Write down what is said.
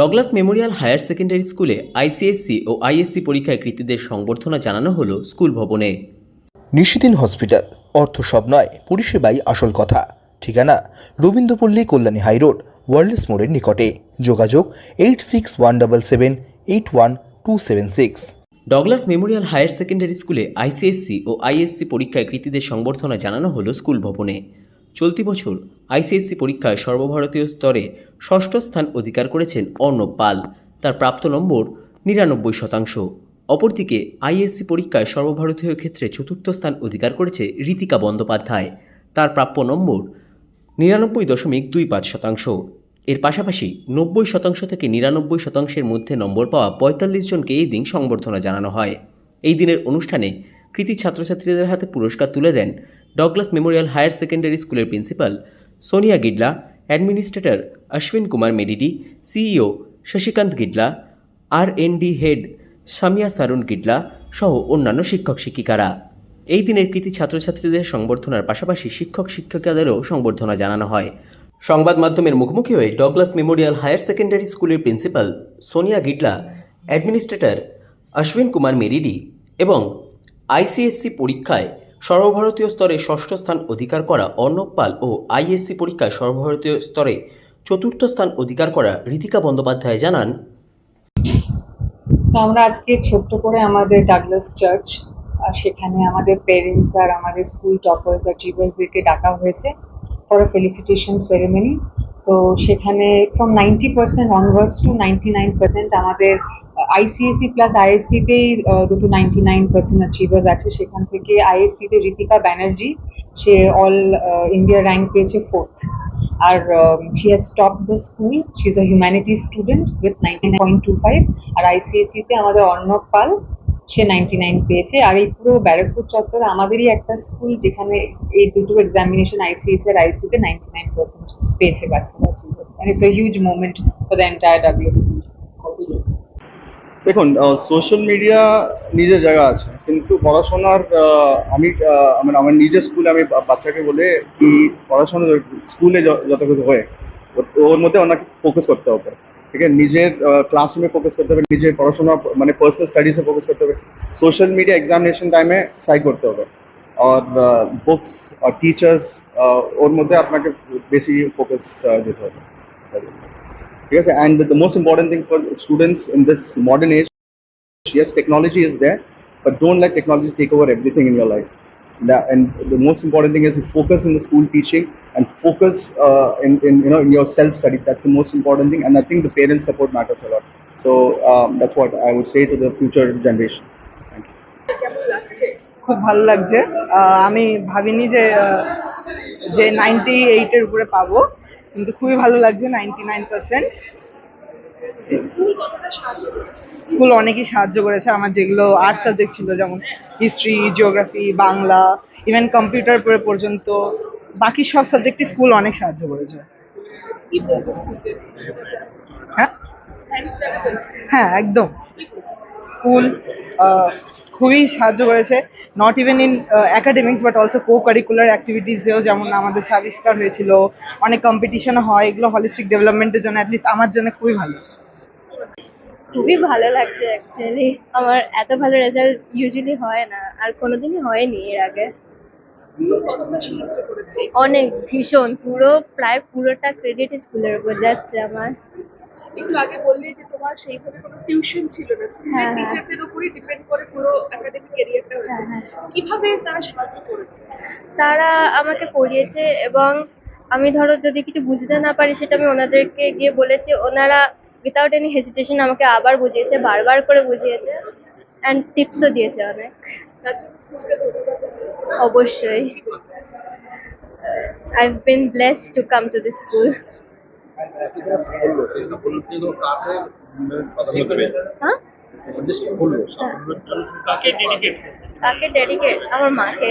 Douglas Memorial higher secondary স্কুলে ICSE ও ISC পরীক্ষায় কৃতীদের সংবর্ধনা জানানো হলো স্কুল ভবনে। নিশিদিন হসপিটাল অর্থ সব নয় পরিষেবাই আসল কথা। ঠিকানা রবীন্দ্রপল্লী কল্যাণী হাইরোড ওয়ার্ল্ডস মোড়ের নিকটে। যোগাযোগ eight six one double seven eight one two seven six. Douglas Memorial Higher Secondary স্কুলে আইসিএসসি ও আইএসসি পরীক্ষায় কৃতীদের সংবর্ধনা জানানো হলো স্কুল ভবনে। চলতি বছর আইসিএসসি পরীক্ষায় সর্বভারতীয় স্তরে ষষ্ঠ স্থান অধিকার করেছেন অর্ণব পাল। তার প্রাপ্ত নম্বর নিরানব্বই শতাংশ। অপরদিকে আইএসসি পরীক্ষায় সর্বভারতীয় ক্ষেত্রে চতুর্থ স্থান অধিকার করেছে রীতিকা বন্দ্যোপাধ্যায়। তার প্রাপ্য নম্বর নিরানব্বই দশমিক দুই পাঁচ শতাংশ। এর পাশাপাশি নব্বই শতাংশ থেকে নিরানব্বই শতাংশের মধ্যে নম্বর পাওয়া পঁয়তাল্লিশ জনকে এই দিন সংবর্ধনা জানানো হয়। এই দিনের অনুষ্ঠানে কৃতি ছাত্রছাত্রীদের হাতে পুরস্কার তুলে দেন ডগলাস মেমোরিয়াল হায়ার সেকেন্ডারি স্কুলের principal Sonia Gidla administrator Ashwin Kumar Medidi CEO Shashikant Gidla R D head Samia Sarun Gidla সহ অন্যান্য শিক্ষক শিক্ষিকারা। এই দিনের কৃতি ছাত্রছাত্রীদের সংবর্ধনার পাশাপাশি শিক্ষক শিক্ষিকাদেরও সংবর্ধনা জানানো হয়। সংবাদ মাধ্যমের মুখোমুখি হয়ে ডগলাস মেমোরিয়াল হায়ার সেকেন্ডারি স্কুলের প্রিন্সিপাল সোনিয়া গিডলা অ্যাডমিনিস্ট্রেটর অশ্বিন কুমার মেরিডি এবং আইসিএসসি পরীক্ষায় সর্বভারতীয় স্তরে ষষ্ঠ স্থান অধিকার করা অর্ণব পাল ও আইএসসি পরীক্ষায় সর্বভারতীয় স্তরে চতুর্থ স্থান অধিকার করা ঋতিকা বন্দ্যোপাধ্যায় জানান। তো আমরা আজকে ছোট্ট করে আমাদের ডাগলাস চার্চ সেখানে আমাদের পেরেন্টস আর আমাদের স্কুল টপার্স আর টিচার্সদেরকে ডাকা হয়েছে ফর ফেলিসিটেশন সেরেমনি তো সেখানে from ninety percent onwards to ninety nine percent আমাদের আইসিএসসি প্লাস আইএসসিতেই দুটো নাইনটি নাইন পার্সেন্ট অ্যাচিভার্স আছে। সেখান থেকে আইএসসিতে ঋতিকা ব্যানার্জি সে অল ইন্ডিয়া র্যাঙ্ক পেয়েছে fourth R she has top the school she is a humanities student with ninety point two five R ICSE তে আমাদের অর্ণব পাল সে নাইনটি নাইন পেয়েছে। আর এই পুরো ব্যারাকপুর চত্বরে আমাদেরই একটা স্কুল যেখানে এই দুটো এক্সামিনেশন আইসিএসসি আর আইসি তে নাইনটি নাইন পার্সেন্ট পেয়েছে বাচ্চারা and it's a huge moment for দেখুন সোশ্যাল মিডিয়া নিজের জায়গা আছে, কিন্তু পড়াশোনার আমি মানে আমার নিজের স্কুলে আমি বাচ্চাকে বলে কি পড়াশোনা স্কুলে যত কিছু হয় ওর মধ্যে ফোকাস করতে হবে। ঠিক আছে নিজের ক্লাসরুমে ফোকাস করতে হবে নিজের পড়াশোনা মানে পার্সোনাল স্টাডিজে ফোকাস করতে হবে সোশ্যাল মিডিয়া এক্সামিনেশন টাইমে সাইড করতে হবে আর বুকস আর টিচার্স ওর মধ্যে আপনাকে বেশি ফোকাস দিতে হবে ঠিক আছে and the most important thing for students in this modern age yes, technology is there, but don't let technology take over everything in your life. That, and the most important thing is to focus in the school teaching and focus uh, in, in you know in your self studies. That's the most important thing, and I think the parents' support matters a lot. So um, that's what I would say to the future generation. Thank you. খুব ভালো লাগছে আহ, আমি ভাবিনি যে আহ, যে ninety এইটের উপরে পাবো কিন্তু খুবই ভালো লাগছে নাইনটি নাইন পার্সেন্ট স্কুল অনেকই সাহায্য করেছে। আমার যেগুলো আর্টস সাবজেক্ট ছিল যেমন history geography Bangla even computer পরে পর্যন্ত বাকি সব সাবজেক্টই স্কুল অনেক সাহায্য করেছে। হ্যাঁ? হ্যাঁ একদম। স্কুল খুবই সাহায্য করেছে not even in academics but also co curricular অ্যাক্টিভিটিসেও যেমন আমাদের আবিষ্কার হয়েছিল অনেক কম্পিটিশন হয় এগুলো হলিস্টিক ডেভেলপমেন্টের জন্য অ্যাটলিস্ট আমার জন্য খুবই ভালো। খুবই ভালো লাগছে অ্যাকচুয়ালি আমার এত ভালো রেজাল্ট ইউজুয়ালি হয় না আর কোনোদিনই হয়নি এর আগে। অনেক ভীষণ পুরো প্রায় পুরোটা ক্রেডিট স্কুলের উপর যাচ্ছে আমার। একটু আগে বললে যে তোমার সেইভাবে কোনো টিউশন ছিল না স্কুলের হ্যাঁ, হ্যাঁ। টিচারদের উপরই ডিপেন্ড করে পুরো একাডেমিক ক্যারিয়ারটা হয়েছে। হ্যাঁ, কীভাবে তারা সাহায্য করেছে? তারা আমাকে পড়িয়েছে এবং আমি ধরো যদি কিছু বুঝতে না পারি সেটা আমি ওনাদেরকে গিয়ে বলেছি। ওনারা উইথাউট এনি হেজিটেশন আমাকে আবার বুঝিয়েছে বারবার করে বুঝিয়েছে অ্যান্ড টিপসও দিয়েছে অনেক। অবশ্যই। I have been blessed to come to this school হ্যাঁ কাকে ডেডিকেট আমার মাকে।